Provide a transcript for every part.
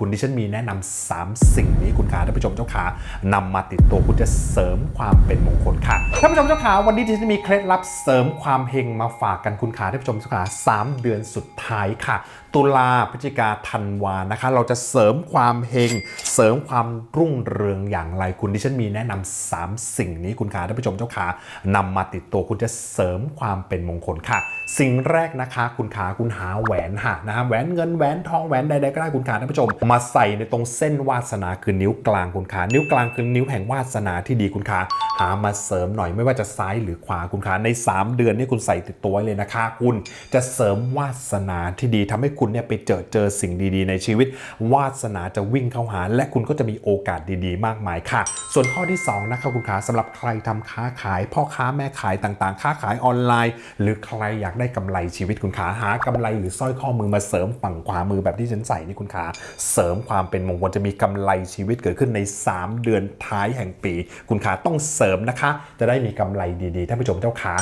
คุณดิฉันมีแนะนำ3สิ่งนี้คุณขาท่านผู้ชมเจ้าขานำมาติดตัวคุณจะเสริมความเป็นมงคลค่ะท่านผู้ชมเจ้าขาวันนี้ดิฉันมีเคล็ดลับเสริมความเฮงมาฝากกันคุณขาท่านผู้ชมเจ้าขาสามเดือนสุดท้ายค่ะ ตุลาพฤศจิกาธันวานะคะ เราจะเสริมความเฮงเสริมความรุ่งเรืองอย่างไรคุณดิฉันมีแนะนำสามสิ่งนี้คุณขาท่านผู้ชมเจ้าขานำมาติดตัวคุณจะเสริมความเป็นมงคลค่ะ สิ่งแรกนะคะ คุณขาคุณหาแหวนหานะฮะแหวนเงินแหวนทองแหวนใดๆก็ได้คุณขาท่านผู้ชมมาใส่ในตรงเส้นวาสนาคือนิ้วกลางคุณขา นิ้วกลางคือนิ้วแห่งวาสนาที่ดีคุณขา หามาเสริมหน่อยไม่ว่าจะซ้ายหรือขวาคุณขา ใน 3 เดือนนี่คุณใส่ติดตัวไว้เลยนะคะ คุณจะเสริมวาสนาที่ดีทำให้คุณเนี่ยไปเจอเจอสิ่งดีๆ ในชีวิต วาสนาจะวิ่งเข้าหา และคุณก็จะมีโอกาสดีๆ มากมายค่ะ ส่วนข้อที่สองนะคะคุณขาสำหรับใครทำค้าขาย พ่อค้าแม่ขายต่างๆ ค้าขายออนไลน์ หรือใครอยากได้กำไรชีวิตคุณขาหากำไรหรือสร้อยข้อมือมาเสริมฝั่งขวามือแบบที่ฉันใส่นี่คุณขาเสริมความเป็นมงคลจะมีกำไรชีวิตเกิดขึ้นใน 3 เดือนท้ายแห่งปี คุณขาต้องเสริมนะคะ จะได้มีกำไรดีๆท่านผู้ชมเจ้าขา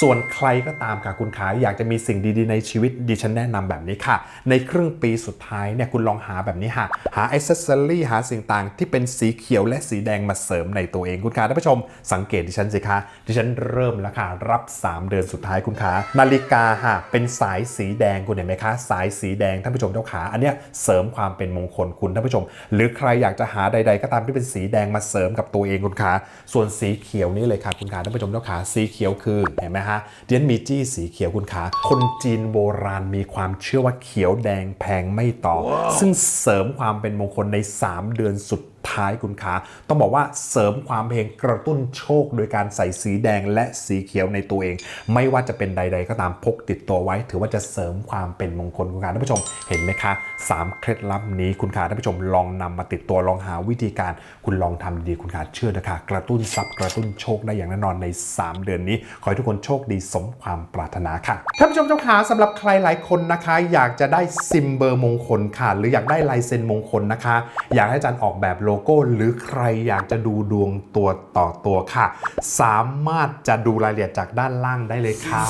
ส่วนใครก็ตามค่ะคุณขาอยากจะมีสิ่งดีๆในชีวิตดิฉันแนะนำแบบนี้ค่ะ ในครึ่งปีสุดท้ายเนี่ยคุณลองหาแบบนี้ค่ะ หาอ c เซสซอรี่หาสิ่งต่างที่เป็นสีเขียวและสีแดงมาเสริมในตัวเองคุณขาท่านผู้ชม สังเกตดิฉันสิคะดิฉันเริ่มแล้วค่ะรับ 3 เดือนสุดท้ายคุณขานาฬิกาค่ะเป็นสายสีแดงคุณเห็นไหมคะสายสีแดงท่านผู้ชมเจ้าขาอันเนี้ยเสริมความเป็นมงคลคุณท่านผู้ชม หรือใครอยากจะหาใด ๆ ก็ตามที่เป็นสีแดงมาเสริมกับตัวเองคุณขาส่วนสีเขียวนี่เลยค่ะคุณขาท่านผู้ชมเจ้าขาสีเขียวคือเห็นไหมฮะเดียนมีจี้สีเขียวคุณขา คนจีนโบราณมีความเชื่อว่าเขียวแดงแพงไม่ต่อ ซึ่งเสริมความเป็นมงคลใน 3 เดือนสุด ท้ายคุณขาต้องบอกว่าเสริมความเพลงกระตุ้นโชค โดยการใส่สีแดงและสีเขียวในตัวเอง ไม่ว่าจะเป็นใด ๆ ก็ตามพกติดตัวไว้ ถือว่าจะเสริมความเป็นมงคลคุณขาท่านผู้ชมเห็นไหมคะสามเคล็ดลับนี้คุณขาท่านผู้ชมลองนำมาติดตัวลองหาวิธีการ คุณลองทำดีคุณขาเชื่อนะคะกระตุ้นทรัพย์กระตุ้นโชคได้อย่างแน่นอนใน 3 เดือนนี้ ขอให้ทุกคนโชคดีสมความปรารถนาค่ะท่านผู้ชมเจ้าขาสำหรับใครหลายคนนะคะ อยากจะได้ซิมเบอร์มงคลค่ะ หรืออยากได้ลายเซ็นมงคลนะคะ อยากให้อาจารย์ออกแบบโลโก้ หรือใครอยากจะดูดวงตัวต่อตัวค่ะ สามารถจะดูรายละเอียดจากด้านล่างได้เลยค่ะ